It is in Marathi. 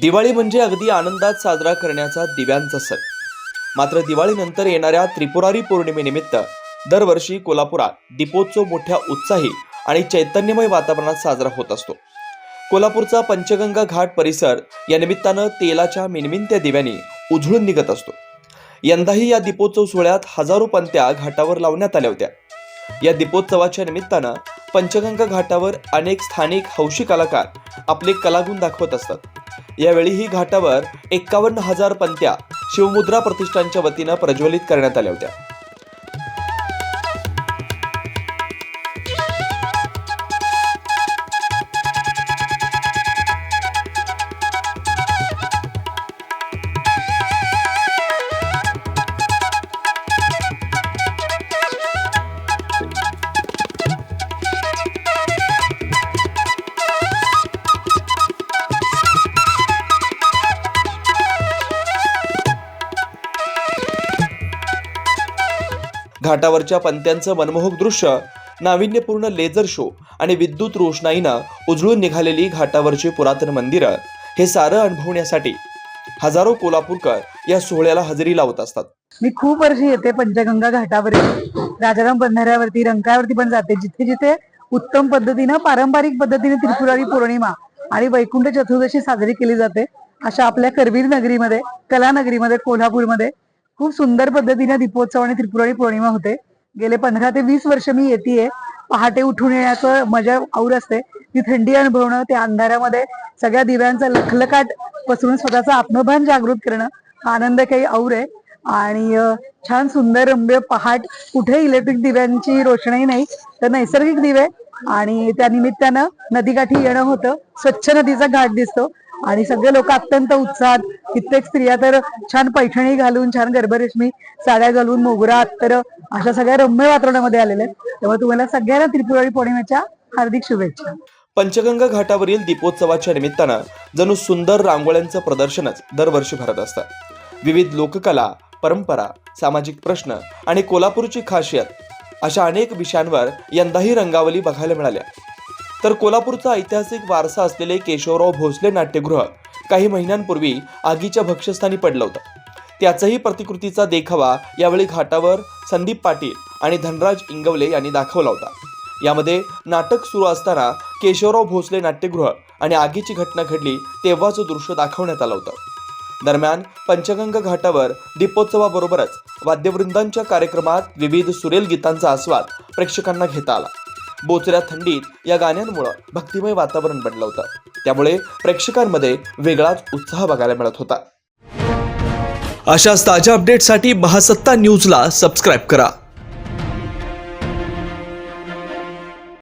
दिवाळी म्हणजे अगदी आनंदात साजरा करण्याचा दिव्यांचा सण. मात्र दिवाळीनंतर येणाऱ्या त्रिपुरारी पौर्णिमेनिमित्त दरवर्षी कोल्हापुरात दीपोत्सव मोठ्या उत्साही आणि चैतन्यमय वातावरणात साजरा होत असतो. कोल्हापूरचा पंचगंगा घाट परिसर या निमित्तानं तेलाच्या मिनमिनत्या दिव्यांनी उजळून निघत असतो. यंदाही या दीपोत्सव सोहळ्यात हजारो पंत्या घाटावर लावण्यात आल्या होत्या. या दीपोत्सवाच्या निमित्तानं पंचगंगा घाटावर अनेक स्थानिक हौशी कलाकार आपले कलागुण दाखवत असतात. यावेळी ही घाटावर एक्कावन्न हजार पंत्या शिवमुद्रा प्रतिष्ठानच्या वतीनं प्रज्वलित करण्यात आल्या होत्या. घाटावरच्या पंत्यांचं मनमोहक दृश्य नाविन्यपूर्ण लेझर शो आणि विद्युत रोषणाईनं उजळून निघालेली घाटावरची पुरातन मंदिरं हे सारं अनुभवण्यासाठी हजारो कोल्हापूरकर या सोहळ्याला हजेरी लावत असतात. मी खूप वर्षी येते पंचगंगा घाटावरती. राजाराम बंधाऱ्यावरती रंकाळ्यावरती पण जाते जिथे जिथे उत्तम पद्धतीनं पारंपरिक पद्धतीने त्रिपुरारी पौर्णिमा आणि वैकुंठ चतुर्दशी साजरी केली जाते अशा आपल्या करवीर नगरीमध्ये कलानगरीमध्ये कोल्हापूरमध्ये. खूप सुंदर पद्धतीने दीपोत्सव आणि त्रिपुरारी पौर्णिमा होते. गेले पंधरा ते वीस वर्ष मी येते पहाटे उठून येण्याचं मजा आऊर असते. ती थंडी अनुभवणं त्या अंधारामध्ये सगळ्या दिव्यांचा लखलकाट पसरून स्वतःचं आत्मभान जागृत करणं हा आनंद काही आऊर आहे. आणि छान सुंदर रम्य पहाट कुठे इलेक्ट्रिक दिव्यांची रोषणाई नाही तर नैसर्गिक दिवे. आणि त्या निमित्तानं नदीकाठी येणं होतं. स्वच्छ नदीचा घाट दिसतो. आणि सगळे लोक अत्यंत उत्साहात. कित्येक स्त्रिया तर छान पैठणी घालून छान गर्भरेशमी साड्या घालून मोगरा अत्तर अशा सगळ्या रम्य वातावरणामध्ये आलेल्या आहेत. तेव्हा तुम्हाला सगळ्यांना त्रिपुरारी पौर्णिमेच्या हार्दिक शुभेच्छा. पंचगंगा घाटावरील दीपोत्सवाच्या निमित्तानं जणू सुंदर रांगोळ्यांचं प्रदर्शनच दरवर्षी भरत असतं. विविध लोककला परंपरा सामाजिक प्रश्न आणि कोल्हापूरची खासियत अशा अनेक विषयांवर यंदाही रंगावली बघायला मिळाल्या. तर कोल्हापूरचा ऐतिहासिक वारसा असलेले केशवराव भोसले नाट्यगृह काही महिन्यांपूर्वी आगीच्या भक्षस्थानी पडलं होतं. त्याचाही प्रतिकृतीचा देखावा यावेळी घाटावर संदीप पाटील आणि धनराज इंगवले यांनी दाखवला होता. यामध्ये नाटक सुरू असताना केशवराव भोसले नाट्यगृह आणि आगीची घटना घडली तेव्हाचं दृश्य दाखवण्यात आलं होतं. दरम्यान पंचगंगा घाटावर दीपोत्सवाबरोबरच वाद्यवृंदांच्या कार्यक्रमात विविध सुरेल गीतांचा आस्वाद प्रेक्षकांना घेता आला. बोचऱ्या थंडीत या गाण्यांमुळं भक्तिमय वातावरण बनलं होतं. त्यामुळे प्रेक्षकांमध्ये वेगळाच उत्साह बघायला मिळत होता. अशाच ताज्या अपडेटसाठी महासत्ता न्यूजला सबस्क्राईब करा.